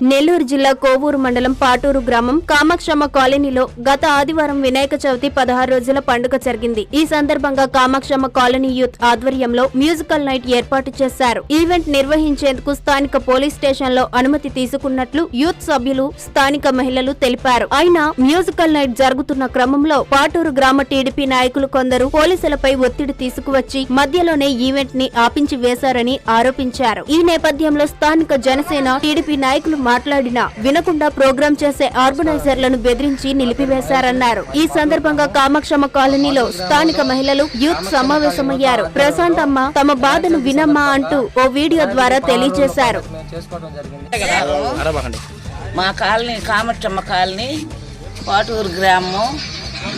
నెల్లూరు జిల్లా కోవూరు మండలం పాటూరు గ్రామం కామాక్షమ్మ కాలనీలో గత ఆదివారం వినాయక చవితి పదహారు రోజుల పండుగ జరిగింది. ఈ సందర్భంగా కామాక్షమ్మ కాలనీ యూత్ ఆధ్వర్యంలో మ్యూజికల్ నైట్ ఏర్పాటు చేశారు. ఈవెంట్ నిర్వహించేందుకు స్థానిక పోలీస్ స్టేషన్లో అనుమతి తీసుకున్నట్లు యూత్ సభ్యులు స్థానిక మహిళలు తెలిపారు. అయినా మ్యూజికల్ నైట్ జరుగుతున్న క్రమంలో పాటూరు గ్రామ టీడీపీ నాయకులు కొందరు పోలీసులపై ఒత్తిడి తీసుకువచ్చి మధ్యలోనే ఈవెంట్ని ఆపించి వేశారని ఆరోపించారు. ఈ నేపథ్యంలో స్థానిక జనసేన టీడీపీ నాయకులు మాట్లాడినా వినకుండా ప్రోగ్రాం చేసే ఆర్గనైజర్లను బెదిరించి నిలిపివేశారన్నారు. ఈ సందర్భంగా కామక్షమ కాలనీలో స్థానిక మహిళలు యూత్ సమావేశమయ్యారు. ప్రశాంత్ అమ్మ తమ బాధను వినమ్మా అంటూ ఓ వీడియో ద్వారా తెలియజేశారు. మా కాలనీ కామక్షమ్మ కాలనీ పాటూరు గ్రామం.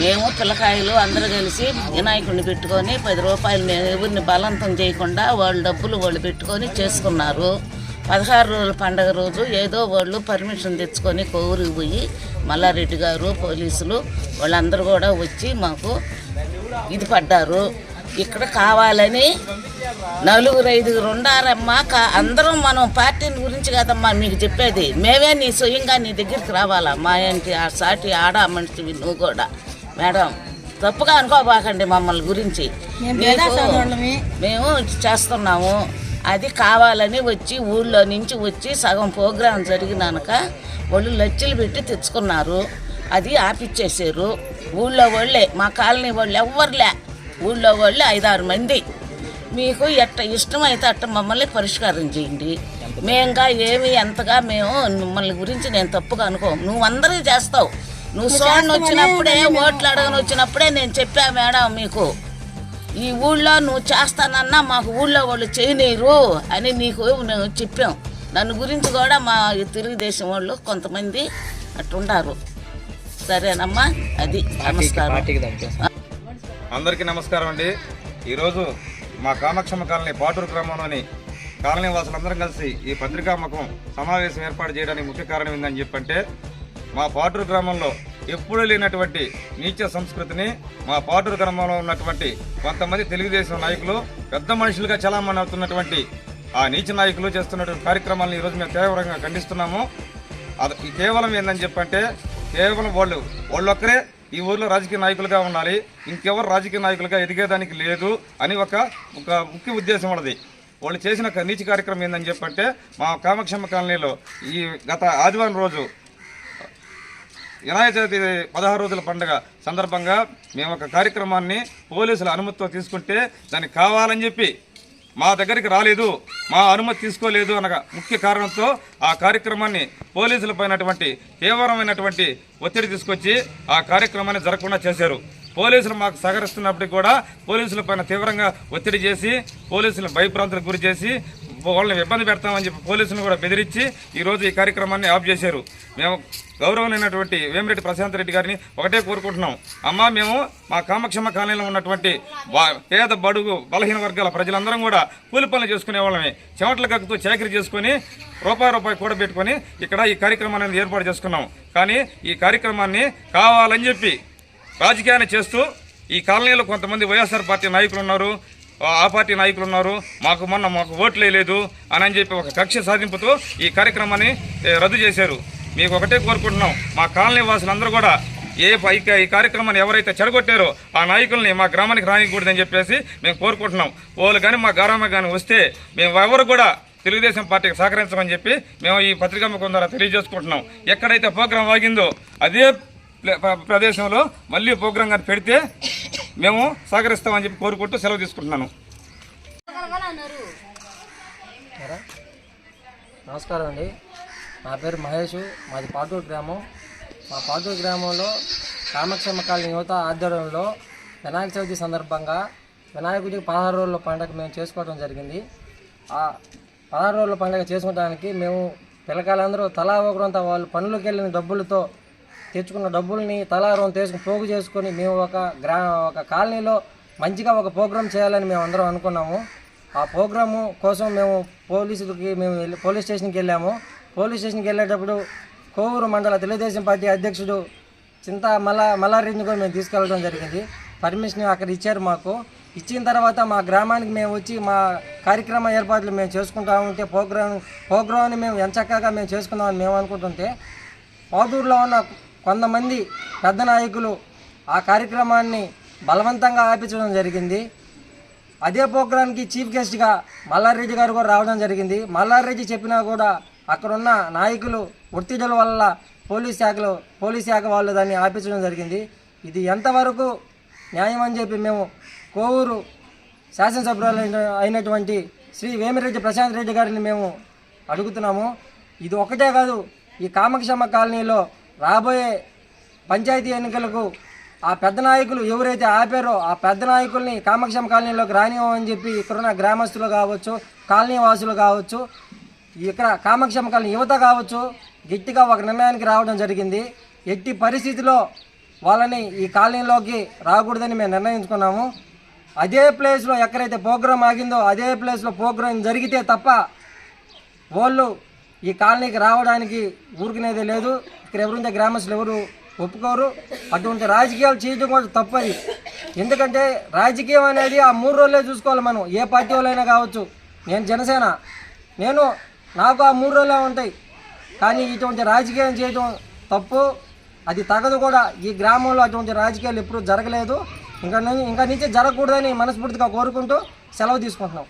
మేము పిల్లకాయలు అందరూ కలిసి వినాయకుడిని పెట్టుకొని పది రూపాయలు ఎవరిని బలవంతం చేయకుండా వాళ్ళు డబ్బులు వాళ్ళు పెట్టుకొని చేసుకున్నారు. పదహారు రోజుల పండగ రోజు ఏదో వాళ్ళు పర్మిషన్ తెచ్చుకొని కోరికి పోయి మల్లారెడ్డి గారు పోలీసులు వాళ్ళందరూ కూడా వచ్చి మాకు ఇది పడ్డారు. ఇక్కడ కావాలని నలుగురు ఐదుగురు ఉండారమ్మా. కా అందరం మనం పార్టీని గురించి కదమ్మా మీకు చెప్పేది. మేమే నీ స్వయంగా నీ దగ్గరికి రావాలా? మా ఇంటి ఆ సాటి ఆడ మనిషివి నువ్వు కూడా? మేడం తప్పుగా అనుకోబాకండి మమ్మల్ని గురించి. మేము చేస్తున్నాము. అది కావాలని వచ్చి ఊళ్ళో నుంచి వచ్చి సగం ప్రోగ్రాం జరిగినాక వాళ్ళు లచ్చలు పెట్టి తెచ్చుకున్నారు. అది ఆపిచ్చేసారు. ఊళ్ళో వాళ్ళే మా కాలనీ వాళ్ళు ఎవ్వరులే. ఊళ్ళో వాళ్ళు ఐదారు మంది. మీకు ఎట్ట ఇష్టమైతే అట్ట మమ్మల్ని పరిష్కారం చేయండి. మేంగా ఏమి ఎంతగా మేము మిమ్మల్ని గురించి నేను తప్పుగా అనుకో నువ్వు అందరూ చేస్తావు. నువ్వు సోన్ వచ్చినప్పుడే ఓట్లు అడగని వచ్చినప్పుడే నేను చెప్పా మేడం మీకు. ఈ ఊళ్ళో నువ్వు చేస్తానన్నా మాకు ఊళ్ళో వాళ్ళు చేయనీరు అని నీకు మేము చెప్పాం. నన్ను గురించి కూడా మా తెలుగుదేశం వాళ్ళు కొంతమంది అట్టుండారు. సరేనమ్మా అది నమస్కారం. అందరికీ నమస్కారం అండి. ఈరోజు మా కామాక్షమ్మ కాలనీ పాటూరు గ్రామంలోని కాలనీ వాసులందరం కలిసి ఈ పత్రికాముఖం సమావేశం ఏర్పాటు చేయడానికి ముఖ్య కారణం ఏందని చెప్పంటే మా పాటూరు గ్రామంలో ఎప్పుడూ లేనటువంటి నీచ సంస్కృతిని మా పాటూరు గ్రామంలో ఉన్నటువంటి కొంతమంది తెలుగుదేశం నాయకులు పెద్ద మనుషులుగా చలామణి అవుతున్నటువంటి ఆ నీచ నాయకులు చేస్తున్నటువంటి కార్యక్రమాలను ఈరోజు మేము తీవ్రంగా ఖండిస్తున్నాము. అది కేవలం ఏందని చెప్పంటే కేవలం వాళ్ళు వాళ్ళొక్కరే ఈ ఊర్లో రాజకీయ నాయకులుగా ఉండాలి ఇంకెవరు రాజకీయ నాయకులుగా ఎదిగేదానికి లేదు అని ఒక ఒక ముఖ్య ఉద్దేశం ఉన్నది వాళ్ళు చేసిన ఒక నీచి కార్యక్రమం ఏందని చెప్పంటే మా కామక్షేమ కాలనీలో ఈ గత ఆదివారం రోజు వినాయక చవితి పదహారు రోజుల పండుగ సందర్భంగా మేము ఒక కార్యక్రమాన్ని పోలీసుల అనుమతితో తీసుకుంటే దానికి కావాలని చెప్పి మా దగ్గరికి రాలేదు మా అనుమతి తీసుకోలేదు అనగా ముఖ్య కారణంతో ఆ కార్యక్రమాన్ని పోలీసుల పైనటువంటి తీవ్రమైనటువంటి ఒత్తిడి తీసుకొచ్చి ఆ కార్యక్రమాన్ని జరగకుండా చేశారు. పోలీసులు మాకు సహకరిస్తున్నప్పటికీ కూడా పోలీసుల పైన తీవ్రంగా ఒత్తిడి చేసి పోలీసులను భయప్రాంతులకు గురి చేసి వాళ్ళని ఇబ్బంది పెడతామని చెప్పి పోలీసులను కూడా బెదిరించి ఈరోజు ఈ కార్యక్రమాన్ని ఆఫ్ చేశారు. మేము గౌరవమైనటువంటి వేమిరెడ్డి ప్రశాంత్ రెడ్డి గారిని ఒకటే కోరుకుంటున్నాం. అమ్మా మేము మా కామక్షమ కాలనీలో ఉన్నటువంటి పేద బడుగు బలహీన వర్గాల ప్రజలందరం కూడా కూలి పనులు చేసుకునే వాళ్ళమే. చెమటలు కక్కుతూ చాకరీ చేసుకొని రూపాయి రూపాయి కూడబెట్టుకొని ఇక్కడ ఈ కార్యక్రమాన్ని ఏర్పాటు చేసుకున్నాం. కానీ ఈ కార్యక్రమాన్ని కావాలని చెప్పి రాజకీయాన్ని చేస్తూ ఈ కాలనీలో కొంతమంది వైఎస్ఆర్ పార్టీ నాయకులు ఉన్నారు. ఆ పార్టీ నాయకులు ఉన్నారు. మాకు మొన్న మాకు ఓట్లు వేయలేదు అని అని చెప్పి ఒక కక్ష సాధింపుతో ఈ కార్యక్రమాన్ని రద్దు చేశారు. మీకు ఒకటే కోరుకుంటున్నాం. మా కాలనీ వాసులందరూ కూడా ఏ ఈ కార్యక్రమాన్ని ఎవరైతే చెడగొట్టారో ఆ నాయకుల్ని మా గ్రామానికి రానికూడదని చెప్పేసి మేము కోరుకుంటున్నాం. వాళ్ళు కానీ మా గ్రామం కానీ వస్తే మేము ఎవరు కూడా తెలుగుదేశం పార్టీకి సహకరించమని చెప్పి మేము ఈ పత్రికా ముఖం ద్వారా తెలియజేసుకుంటున్నాం. ఎక్కడైతే ప్రోగ్రాం ఆగిందో అదే ప్రదేశంలో మళ్ళీ ప్రోగ్రాం కానీ పెడితే మేము సహకరిస్తామని చెప్పి కోరుకుంటూ సెలవు తీసుకుంటున్నాను. నమస్కారం అండి. నా పేరు మహేష్ మాది పాటూరు గ్రామం. మా పాటూరు గ్రామంలో కామాక్షమ్మ కాలనీ యువత ఆధ్వర్యంలో వినాయక చవితి సందర్భంగా వినాయకుడికి పదహారు రోజుల పండుగ మేము చేసుకోవడం జరిగింది. ఆ పదహారు రోజుల పండుగ చేసుకోవడానికి మేము పిల్లకాయలందరూ తలా ఒకరంతా వాళ్ళు పనులకు వెళ్ళిన డబ్బులతో తెచ్చుకున్న డబ్బుల్ని తలారం తీసుకుని పోగు చేసుకొని మేము ఒక గ్రా ఒక కాలనీలో మంచిగా ఒక ప్రోగ్రాం చేయాలని మేము అందరం అనుకున్నాము. ఆ ప్రోగ్రాము కోసం మేము పోలీసులకి మేము వెళ్ళి పోలీస్ స్టేషన్కి వెళ్ళాము. పోలీస్ స్టేషన్కి వెళ్ళేటప్పుడు కోవూరు మండల తెలుగుదేశం పార్టీ అధ్యక్షుడు చింత మల మల్లారెడ్డిని కూడా మేము తీసుకెళ్ళడం జరిగింది. పర్మిషన్ అక్కడ ఇచ్చారు మాకు. ఇచ్చిన తర్వాత మా గ్రామానికి మేము వచ్చి మా కార్యక్రమ ఏర్పాట్లు మేము చేసుకుంటా ఉంటే ప్రోగ్రామ్ ప్రోగ్రామ్ని మేము ఎంచక్కగా మేము చేసుకుందామని మేము అనుకుంటుంటే పాదూరులో ఉన్న కొంతమంది పెద్ద నాయకులు ఆ కార్యక్రమాన్ని బలవంతంగా ఆపించడం జరిగింది. అదే ప్రోగ్రాంకి చీఫ్ గెస్ట్గా మల్లారెడ్డి గారు కూడా రావడం జరిగింది. మల్లారెడ్డి చెప్పినా కూడా అక్కడున్న నాయకులు ఒత్తిడుల వల్ల పోలీస్ శాఖలో పోలీస్ శాఖ వాళ్ళు దాన్ని ఆపించడం జరిగింది. ఇది ఎంతవరకు న్యాయం అని చెప్పి మేము కోవూరు శాసనసభ్యులు అయినటువంటి శ్రీ వేమిరెడ్డి ప్రశాంత్ రెడ్డి గారిని మేము అడుగుతున్నాము. ఇది ఒకటే కాదు ఈ కామక్షమ్మ కాలనీలో రాబోయే పంచాయతీ ఎన్నికలకు ఆ పెద్ద నాయకులు ఎవరైతే ఆపారో ఆ పెద్ద నాయకుల్ని కామక్షమ్మ కాలనీలోకి రానివ్వమని చెప్పి ఇక్కడున్న గ్రామస్తులు కావచ్చు కాలనీ వాసులు కావచ్చు ఇక్కడ కామక్షమ్మ కాలనీ యువత కావచ్చు గట్టిగా ఒక నిర్ణయానికి రావడం జరిగింది. ఎట్టి పరిస్థితిలో వాళ్ళని ఈ కాలనీలోకి రాకూడదని మేము నిర్ణయించుకున్నాము. అదే ప్లేస్లో ఎక్కడైతే ప్రోగ్రాం ఆగిందో అదే ప్లేస్లో ప్రోగ్రాం జరిగితే తప్ప వాళ్ళు ఈ కాలనీకి రావడానికి ఊరుకునేదే లేదు. ఇక్కడ ఎవరుంటే గ్రామస్తులు ఎవరు ఒప్పుకోరు. అటువంటి రాజకీయాలు చేయడం కూడా తప్పది. ఎందుకంటే రాజకీయం అనేది ఆ మూడు రోజులే చూసుకోవాలి మనం. ఏ పార్టీ వాళ్ళైనా కావచ్చు. నేను జనసేన. నేను నాకు ఆ మూడు రోజులే ఉంటాయి. కానీ ఇటువంటి రాజకీయం చేయడం తప్పు. అది తగదు కూడా. ఈ గ్రామంలో అటువంటి రాజకీయాలు ఎప్పుడూ జరగలేదు. ఇంకా ను- ఇంకా నుంచి జరగకూడదని మనస్ఫూర్తిగా కోరుకుంటూ సెలవు తీసుకుంటున్నాం.